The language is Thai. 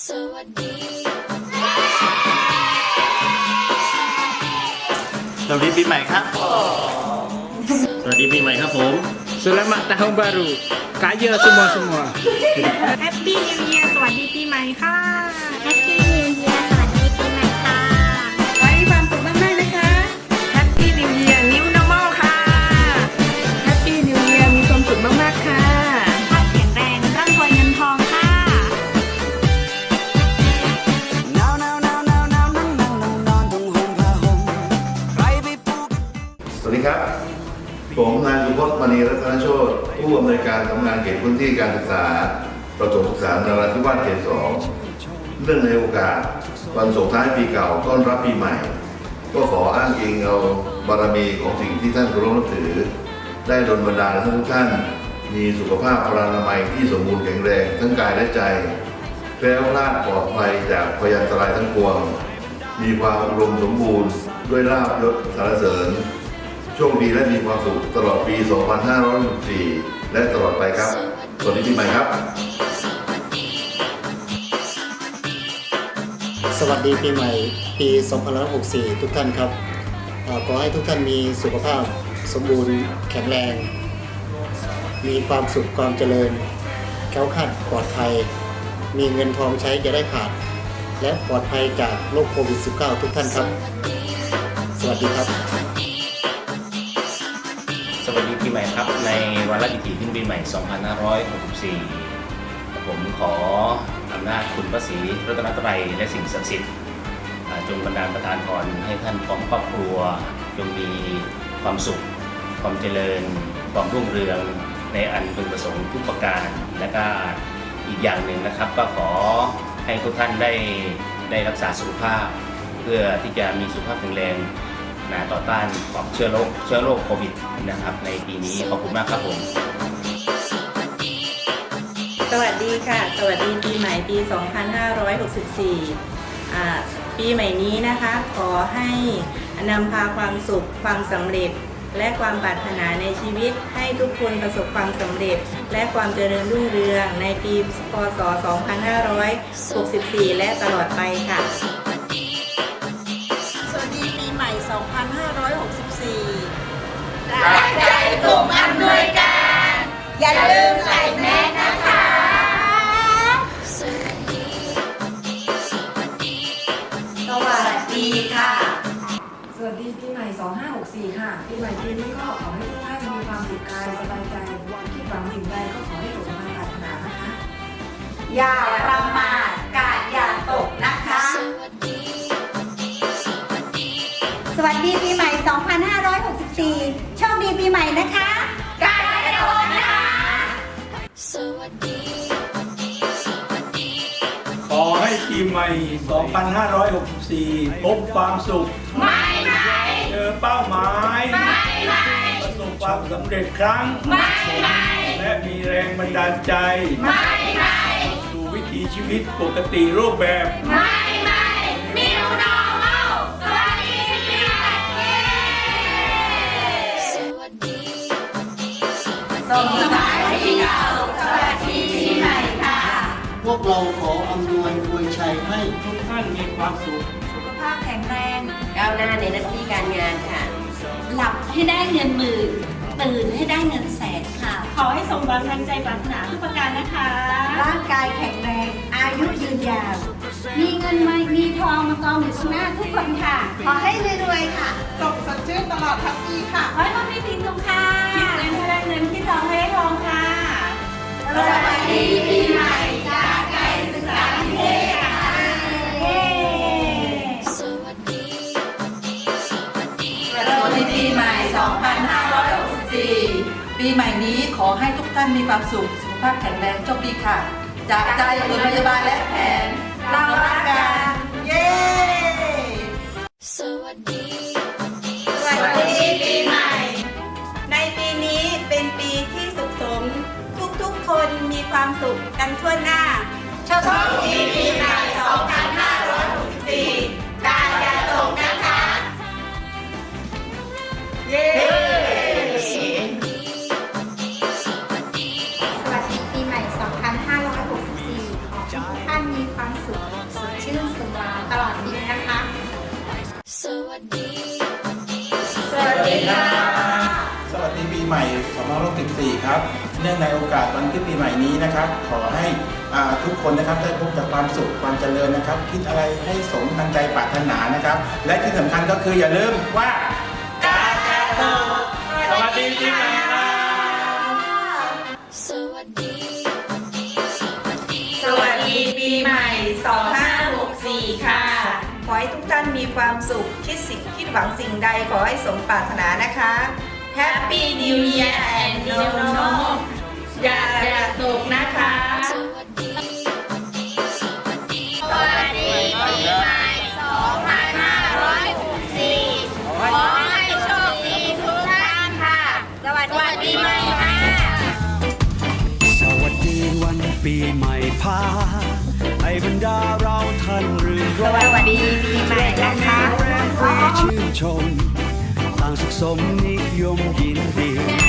สวัสดี สวัสดีปีใหม่ครับ สวัสดีปีใหม่ครับผม Selamat Tahun Baru. Kaya semua-semua. แฮปปี้นิวเยียร์สวัสดีปีใหม่ค่ะแมณีรัตนโชตผู้อำนวยการสำนักงานเขตพื้นที่การศึกษา ประถมศึกษานราธิวาสเขตสองเนื่องในโอกาส วันส่งท้ายปีเก่าต้อนรับปีใหม่ ก็ขออ้างอิงเอาบารมีของสิ่งที่ท่านเคารพนับถือ ได้ดลบันดาลให้ทุกท่าน มีสุขภาพพลานามัยที่สมบูรณ์แข็งแรงทั้งกายและใจแคล้วคลาดปลอดภัยจากพยันตรายทั้งปวง มีความอุดมสมบูรณ์ด้วยลาบยศสารเสริญ โชคดีและมีความสุขตลอดปี 2564 และตลอดไปครับ สวัสดีปีใหม่ครับ สวัสดีปีใหม่ปี 2564 ทุกท่านครับอ่อขอให้ทุกท่านมีสุขภาพสมบูรณ์แข็งแรง มีความสุขความเจริญแคล้วคลาดปลอดภัย มีเงินทองใช้จะได้ขาด และปลอดภัยจากโรคโควิด -19 ทุกท่านครับ สวัสดีครับ สวัสดีปีใหม่ครับ ในวันละดิถีขึ้นปีใหม่ 2564 ผมขออำนาจคุณพระศรีรัตนตรัยและสิ่งศักดิ์สิทธิ์จงบันดาลประทานพรให้ท่านพร้อมครอบครัวจงมีความสุข ความเจริญ ความรุ่งเรืองในอันพึงประสงค์ทุกประการ และก็อีกอย่างหนึ่งนะครับ ก็ขอให้ทุกท่านได้ได้รักษาสุขภาพ เพื่อที่จะมีสุขภาพแข็งแรง นะต่อต้านของเชื้อโรคเชื้อโรคโควิดนะครับในปีนี้ขอบคุณมากครับผม สวัสดีค่ะ สวัสดีปีใหม่ปี 2564อ่าปีใหม่นี้นะคะ ขอให้นำพาความสุขความสำเร็จ และความปรารถนาในชีวิต ให้ทุกคนประสบความสำเร็จ และความเจริญรุ่งเรืองในปี พศ 2564 และตลอดไปค่ะ ปีใหม่ 2564 ค่ะ ปีใหม่ปีนี้ก็ขอให้ทุกท่านมีความสุขกายสบายใจคิดหวังสิ่งใดก็ขอให้สมปรารถนานะคะ อย่าประมาทกาดอย่าตกนะคะสวัสดีสวัสดีปีใหม่ 2564 โชคดีปีใหม่นะคะกาดอย่าตกนะคะ สวัสดีขอให้ปีใหม่ 2564 พบความสุขไม่ไม่เจ อเป้าหมายไม่ไม่ประสบความสำเร็จครั้งไม่ไม่และมีแรงบันดาลใจไม่ไม่สู่วิถีชีวิตปกติรูปแบบไม่ไม่มิวนอร์มอลสวัสดีปีใหม่สวัสดีส่งสายที่เก่าสวัสดีปีใหม่ค่ะ พวกเราขออำนวยอวยชัยให้ทุกท่านมีความสุขสุขภาพแข็งแรง ก้าวหน้าในหน้าที่การงานค่ะ หลับให้ได้เงินหมื่นตื่นให้ได้เงินแสนค่ะ ขอให้สมหวังดังใจปรารถนาทุกประการนะคะ ร่างกายแข็งแรง อายุยืนยาว มีเงินมามีทองมากองอยู่ข้างหน้าทุกคนค่ะ ขอให้รวยๆค่ะสดสดชื่นตลอดทั้งปีค่ะ ขอให้มันไม่ทิ้งตรงค่ะคิดเงินให้ได้เงินคิดทองให้ได้ทองค่ะ สวัสดีปี ปีใหม่ 2564 ปีใหม่นี้ขอให้ทุกท่านมีความสุข สุขภาพแข็งแรงโชคดีค่ะ จากใจโรงพยาบาลและแผนเรารักกัน เย้ สวัสดี สวัสดีปีใหม่ ในปีนี้เป็นปีที่สุขสม ทุกๆคนมีความสุขกันทั่วหน้าโชคดีปีใหม่ 2564 มีความสุขสดชื่นสมราตลอดปีนะคะ สวัสดี สวัสดีค่ะสวัสดีปีใหม่2564ครับ เนื่องในโอกาสวันขึ้นปีใหม่นี้นะครับ ขอให้ทุกคนนะครับได้พบกับความสุขความเจริญนะครับ คิดอะไรให้สมตั้งใจปรารถนานะครับ และที่สำคัญก็คืออย่าลืมว่าการแก้ตัวสวัสดีปีใหม่ครับสวัสดี ใหม่ 2564 ค่ะ ขอให้ทุกท่านมีความสุข คิดสิ่งคิดหวังสิ่งใดขอให้สมปรารถนานะคะ Happy New Year ชม ต่างสุขสมนิยมยินดี